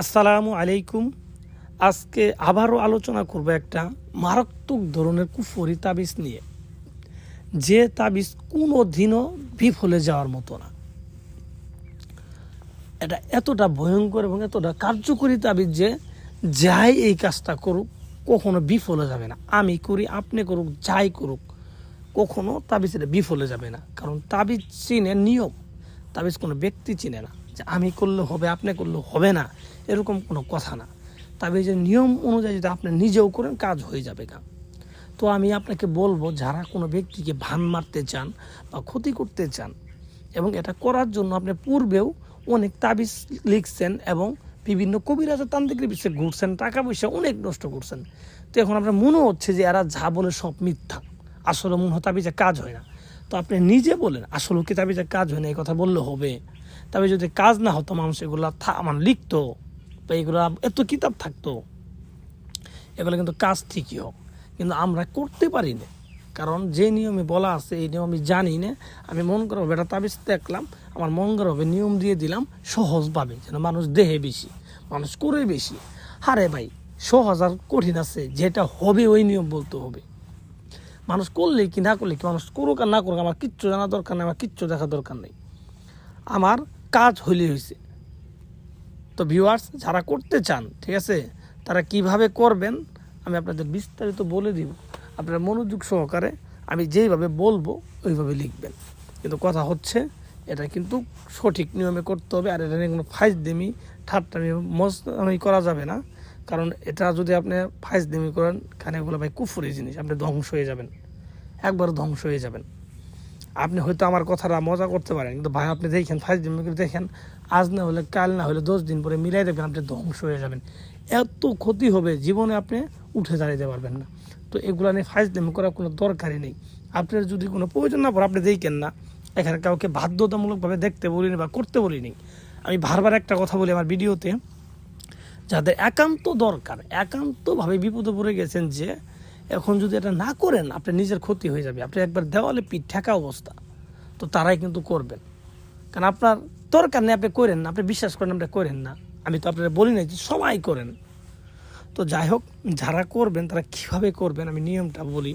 আসসালামু আলাইকুম। আজকে আবারও আলোচনা করব একটা মারাত্মক ধরনের কুফরি তাবিজ নিয়ে। যে তাবিজ কোনো দিনও বিফলে যাওয়ার মতো না। এটা এতটা ভয়ঙ্কর এবং এতটা কার্যকরী তাবিজ যে যাই এই কাজটা করুক, কখনো বিফলে যাবে না। আমি করি, আপনি করুক, যাই করুক, কখনো তাবিজ এটা বিফলে যাবে না। কারণ তাবিজ চিনে নিয়ম, তাবিজ কোনো ব্যক্তি চিনে না। যে আমি করলে হবে, আপনি করলে হবে না, এরকম কোনো কথা না। তবে যে নিয়ম অনুযায়ী যদি আপনি নিজেও করেন, কাজ হয়ে যাবে গা। তো আমি আপনাকে বলব, যারা কোনো ব্যক্তিকে ভান মারতে চান বা ক্ষতি করতে চান এবং এটা করার জন্য আপনি পূর্বেও অনেক তাবিজ লিখছেন এবং বিভিন্ন কবিরাজা তান্ত্রিকের বিষয়ে ঘুরছেন, টাকা পয়সা অনেক নষ্ট করছেন, তো এখন আপনার মনে হচ্ছে যে এরা যা বলে সব মিথ্যা। আসলে মনে হয় তাবিজে কাজ হয় না। তো আপনি নিজে বলেন আসলে কি তাবিজে কাজ হয় না? এই কথা বললে হবে। তবে যদি কাজ না হতো, মানুষ এগুলো মানে লিখতো, বা এগুলো এত কিতাব থাকতো, এগুলো কিন্তু কাজ ঠিকই হোক। কিন্তু আমরা করতে পারি না। কারণ যে নিয়মে বলা আছে, এই নিয়ম আমি জানি না। আমি মন করা হবে এটা তাবিজ দেখলাম, আমার মন করা হবে নিয়ম দিয়ে দিলাম, সহজভাবে, যেন মানুষ দেহে বেশি, মানুষ করে বেশি। হারে ভাই, সহজ আর কঠিন আছে, যেটা হবে ওই নিয়ম বলতে হবে। মানুষ করলে কি না করলে কি, মানুষ করুক আর না করুক, আমার কিচ্ছু জানা দরকার নেই, আমার কিচ্ছু দেখা দরকার নেই। আমার কাজ হইলে হয়েছে তো ভিউয়ার্স যারা করতে চান, ঠিক আছে, তারা কীভাবে করবেন, আমি আপনাদের বিস্তারিত বলে দিব। আপনারা মনোযোগ সহকারে আমি যেইভাবে বলব, ওইভাবে লিখবেন। কিন্তু কথা হচ্ছে, এটা কিন্তু সঠিক নিয়মে করতে হবে, আর এটা নিয়ে কোনো ফাইজ দেমি ঠাট্টামি মস্তামি করা যাবে না। কারণ এটা যদি আপনি ফাইজ দেমি করেন খানে এগুলো ভাই কুফুরি জিনিস, আপনি ধ্বংস হয়ে যাবেন। একবার ধ্বংস হয়ে যাবেন। আপনি হয়তো আমার কথাটা মজা করতে পারেন, কিন্তু ভাই আপনি দেখেন ফার্স্ট দিন দেখেন, আজ না হলে কাল না হলে দশ দিন পরে মিলাই দেখবেন আপনি ধ্বংস হয়ে যাবেন। এত ক্ষতি হবে, জীবনে আপনি উঠে দাঁড়াইতে পারবেন না। তো এগুলো নিয়ে ফার্স্ট দিন করার কোনো দরকারই নেই। আপনার যদি কোনো প্রয়োজন না পড়ে, আপনি দেখেন না। এখানে কাউকে বাধ্যতামূলকভাবে দেখতে বলিনি বা করতে বলিনি। আমি বারবার একটা কথা বলি আমার ভিডিওতে, যাদের একান্ত দরকার, একান্তভাবে বিপদে পড়ে গেছেন যে এখন যদি এটা না করেন, আপনার নিজের ক্ষতি হয়ে যাবে। আপনি একবার দেওয়ালে পিঠ ঠেকা অবস্থা, তো তারাই কিন্তু করবেন। কারণ আপনার দরকার নেই আপনি করেন না, আপনি বিশ্বাস করেন আপনি করেন না। আমি তো আপনারা বলি না যে সবাই করেন। তো যাই হোক, যারা করবেন তারা কীভাবে করবেন আমি নিয়মটা বলি।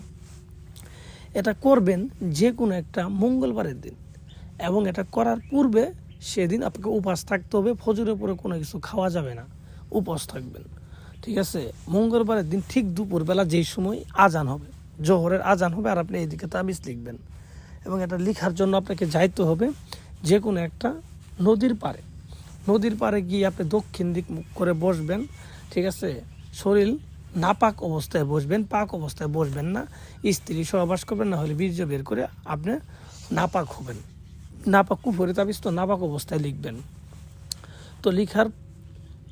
এটা করবেন যে কোনো একটা মঙ্গলবারের দিন, এবং এটা করার পূর্বে সেদিন আপনাকে উপাস থাকতে হবে, ফজরের পরে কোনো কিছু খাওয়া যাবে না, উপোস থাকবেন। ঠিক আছে, মঙ্গলবারের দিন ঠিক দুপুরবেলা যেই সময় আজান হবে, জোহরের আজান হবে, আর আপনি এইদিকে তাবিজ লিখবেন। এবং এটা লেখার জন্য আপনাকে যাইতে হবে যে কোনো একটা নদীর পাড়ে। নদীর পাড়ে গিয়ে আপনি দক্ষিণ দিক মুখ করে বসবেন, ঠিক আছে? শরীর নাপাক অবস্থায় বসবেন, পাক অবস্থায় বসবেন না। স্ত্রী সহবাস করবেন, না হলে বীর্য বের করে আপনি নাপাক হবেন। নাপাক, কুফরে তাবিজ তো নাপাক অবস্থায় লিখবেন। তো লিখার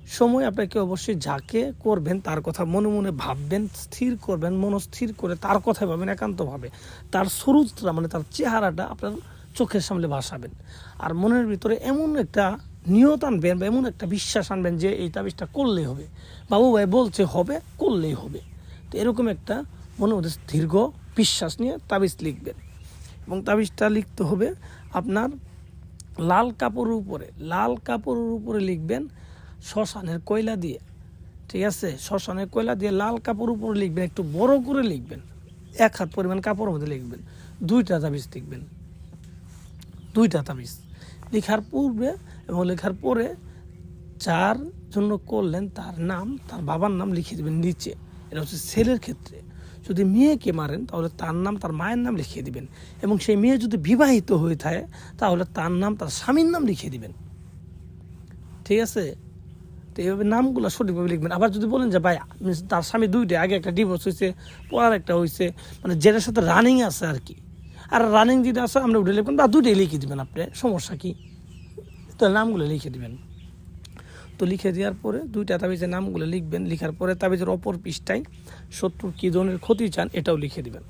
সময় আপনাকে অবশ্যই যাকে করবেন, তার কথা মনে মনে ভাববেন, স্থির করবেন, মনস্থির করে তার কথাই ভাবেন একান্তভাবে। তার স্বরূপটা মানে তার চেহারাটা আপনার চোখের সামনে ভাসাবেন। আর মনের ভিতরে এমন একটা নিয়ত আনবেন বা এমন একটা বিশ্বাস আনবেন যে, এই তাবিজটা করলেই হবে। বাবু ভাই বলছে, হবে, করলেই হবে। তো এরকম একটা মনের মধ্যে দীর্ঘ বিশ্বাস নিয়ে তাবিজ লিখবেন। এবং তাবিজটা লিখতে হবে আপনার লাল কাপড়ের উপরে। লাল কাপড়ের উপরে লিখবেন শ্মশানের কয়লা দিয়ে, ঠিক আছে? শ্মশানের কয়লা দিয়ে লাল কাপড় উপরে লিখবেন, একটু বড় করে লিখবেন। এক হাত পরিমাণ কাপড়ের মধ্যে লিখবেন। দুইটা তাবিজ লিখবেন। দুইটা তাবিজ। লেখার পূর্বে এবং লেখার পরে যার জন্য করলেন তার নাম, তার বাবার নাম লিখে দেবেন নিচে। এটা হচ্ছে ছেলের ক্ষেত্রে। যদি মেয়েকে মারেন, তাহলে তার নাম, তার মায়ের নাম লিখিয়ে দিবেন। এবং সেই মেয়ে যদি বিবাহিত হয়ে থাকে, তাহলে তার নাম, তার স্বামীর নাম লিখিয়ে দিবেন। ঠিক আছে? তো এইভাবে নামগুলো সঠিকভাবে লিখবেন। আবার যদি বলেন যে, ভাই তার স্বামী দুইটা, আগে একটা ডিভোর্স হয়েছে পড়ার একটা হয়েছে মানে যেটার সাথে রানিং আছে আর কি। আর রানিং যেটা আছে, আমরা উঠে লিখবেন বা দুইটাই লিখে দিবেন আপনি, সমস্যা কি? তো নামগুলো লিখে দিবেন। তো লিখে দেওয়ার পরে দুইটা তাবিজের নামগুলো লিখবেন। লিখার পরে তাবিজের অপর পৃষ্ঠায় শত্রুর কী ধরনের ক্ষতি চান এটাও লিখে দেবেন।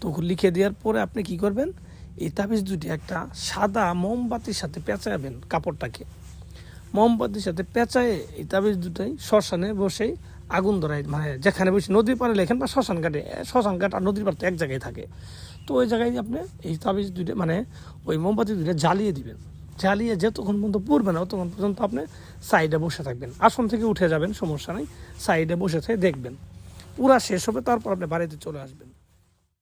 তো লিখে দেওয়ার পরে আপনি কি করবেন? এই তাবিজ দুটি একটা সাদা মোমবাতির সাথে পেঁচাবেন কাপড়টাকে। মোমবাতির সাথে পেঁচায় এই তাবিজ দুটাই শ্মশানে বসেই আগুন ধরায় মানে যেখানে বসে নদীর পাড়ে লেখেন বা শ্মশান ঘাটে শ্মশান ঘাট আর নদীর পাড় এক জায়গায় থাকে। তো ওই জায়গায় আপনি এই তাবিজ দুটো মানে ওই মোমবাতি দুটো জ্বালিয়ে দিবেন। জ্বালিয়ে যতক্ষণ পর্যন্ত পড়বে না ততক্ষণ পর্যন্ত আপনি সাইডে বসে থাকবেন। আসন থেকে উঠে যাবেন, সমস্যা নেই, সাইডে বসে থেকে দেখবেন। পুরা শেষ হবে, তারপর আপনি বাড়িতে চলে আসবেন।